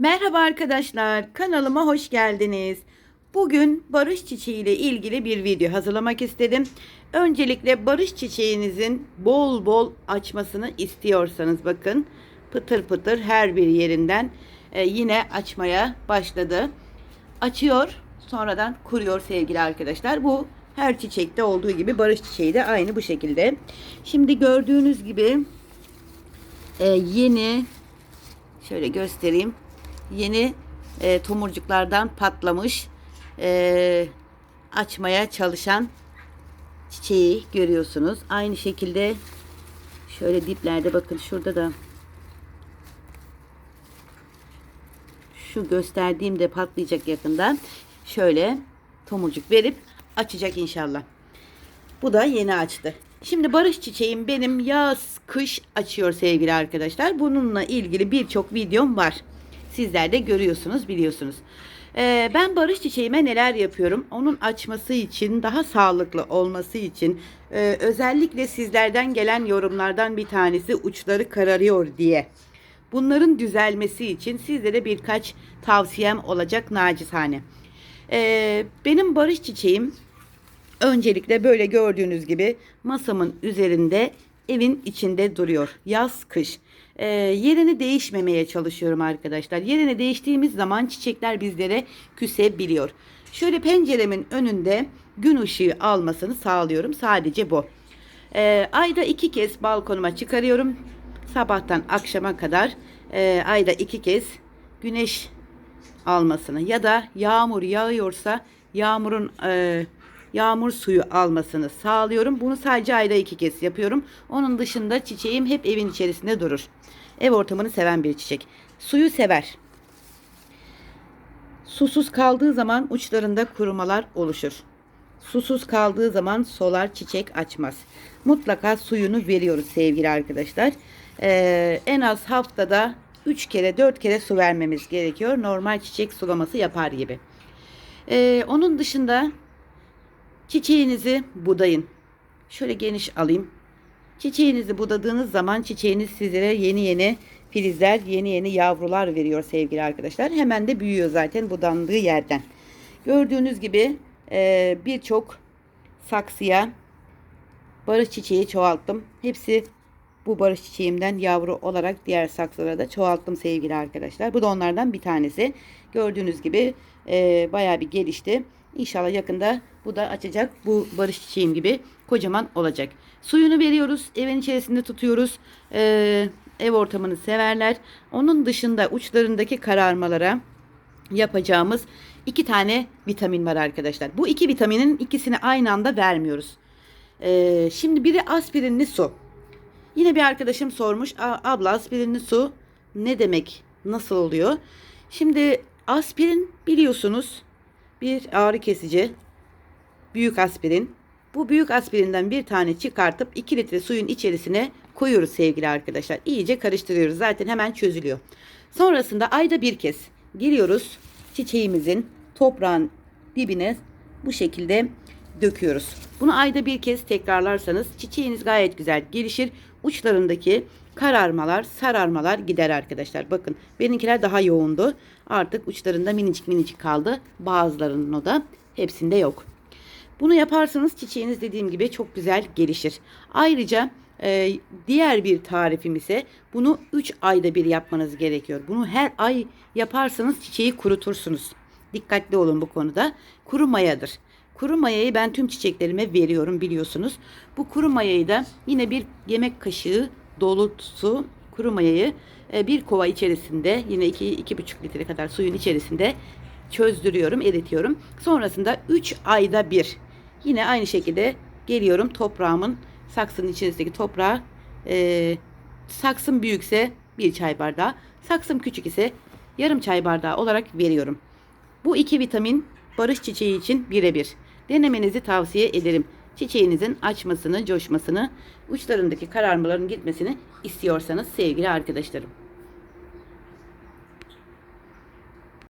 Merhaba arkadaşlar, kanalıma hoş geldiniz. Bugün barış çiçeği ile ilgili bir video hazırlamak istedim. Öncelikle barış çiçeğinizin bol bol açmasını istiyorsanız bakın pıtır pıtır her bir yerinden e, yine açmaya başladı. Açıyor, sonradan kuruyor sevgili arkadaşlar. Bu her çiçekte olduğu gibi barış çiçeği de aynı bu şekilde. Şimdi gördüğünüz gibi e, yeni şöyle göstereyim. Yeni e, tomurcuklardan patlamış e, açmaya çalışan çiçeği görüyorsunuz. Aynı şekilde şöyle diplerde bakın şurada da şu gösterdiğimde patlayacak yakında. Şöyle tomurcuk verip açacak inşallah. Bu da yeni açtı. Şimdi barış çiçeğim benim yaz kış açıyor sevgili arkadaşlar. Bununla ilgili birçok videom var. Sizler de görüyorsunuz biliyorsunuz. Ee, ben barış çiçeğime neler yapıyorum? Onun açması için daha sağlıklı olması için e, özellikle sizlerden gelen yorumlardan bir tanesi uçları kararıyor diye. Bunların düzelmesi için sizlere birkaç tavsiyem olacak nacizane. Ee, benim barış çiçeğim Öncelikle böyle gördüğünüz gibi masamın üzerinde evin içinde duruyor. Yaz kış. Ee, yerini değişmemeye çalışıyorum arkadaşlar. Yerini değiştiğimiz zaman çiçekler bizlere küsebiliyor. Şöyle penceremin önünde gün ışığı almasını sağlıyorum. Sadece bu. Ee, ayda iki kez balkonuma çıkarıyorum. Sabahtan akşama kadar e, ayda iki kez güneş almasını ya da yağmur yağıyorsa yağmurun e, yağmur suyu almasını sağlıyorum. Bunu sadece ayda iki kez yapıyorum. Onun dışında çiçeğim hep evin içerisinde durur. Ev ortamını seven bir çiçek. Suyu sever. Susuz kaldığı zaman uçlarında kurumalar oluşur. Susuz kaldığı zaman solar çiçek açmaz. Mutlaka suyunu veriyoruz sevgili arkadaşlar. Ee, en az haftada 3 kere 4 kere su vermemiz gerekiyor. Normal çiçek sulaması yapar gibi. Ee, onun dışında Çiçeğinizi budayın. Şöyle geniş alayım. Çiçeğinizi budadığınız zaman çiçeğiniz sizlere yeni yeni filizler, yeni yeni yavrular veriyor sevgili arkadaşlar. Hemen de büyüyor zaten budandığı yerden. Gördüğünüz gibi e, birçok saksıya barış çiçeği çoğalttım. Hepsi bu barış çiçeğimden yavru olarak diğer saksılara da çoğalttım sevgili arkadaşlar. Bu da onlardan bir tanesi. Gördüğünüz gibi e, bayağı bir gelişti. İnşallah yakında bu da açacak. Bu barış çiçeğim gibi kocaman olacak. Suyunu veriyoruz. Evin içerisinde tutuyoruz. Ee, ev ortamını severler. Onun dışında uçlarındaki kararmalara yapacağımız iki tane vitamin var arkadaşlar. Bu iki vitaminin ikisini aynı anda vermiyoruz. Ee, şimdi biri aspirinli su. Yine bir arkadaşım sormuş. Abla aspirinli su ne demek? Nasıl oluyor? Şimdi aspirin biliyorsunuz bir ağrı kesici, büyük aspirin. Bu büyük aspirinden bir tane çıkartıp 2 litre suyun içerisine koyuyoruz sevgili arkadaşlar. İyice karıştırıyoruz. Zaten hemen çözülüyor. Sonrasında ayda bir kez giriyoruz çiçeğimizin toprağın dibine bu şekilde döküyoruz. Bunu ayda bir kez tekrarlarsanız çiçeğiniz gayet güzel gelişir. Uçlarındaki kararmalar, sararmalar gider arkadaşlar. Bakın benimkiler daha yoğundu. Artık uçlarında minicik minicik kaldı. Bazılarının o da hepsinde yok. Bunu yaparsanız çiçeğiniz dediğim gibi çok güzel gelişir. Ayrıca e, diğer bir tarifim ise bunu 3 ayda bir yapmanız gerekiyor. Bunu her ay yaparsanız çiçeği kurutursunuz. Dikkatli olun bu konuda. Kuru mayadır. Kuru mayayı ben tüm çiçeklerime veriyorum biliyorsunuz. Bu kuru mayayı da yine bir yemek kaşığı dolusu kuru mayayı e, bir kova içerisinde yine 2-2,5 litre kadar suyun içerisinde çözdürüyorum, eritiyorum. Sonrasında 3 ayda bir yine aynı şekilde geliyorum toprağımın saksının içerisindeki toprağı e, saksım büyükse bir çay bardağı, saksım küçük ise yarım çay bardağı olarak veriyorum. Bu iki vitamin barış çiçeği için birebir. Denemenizi tavsiye ederim. Çiçeğinizin açmasını, coşmasını, uçlarındaki kararmaların gitmesini istiyorsanız sevgili arkadaşlarım.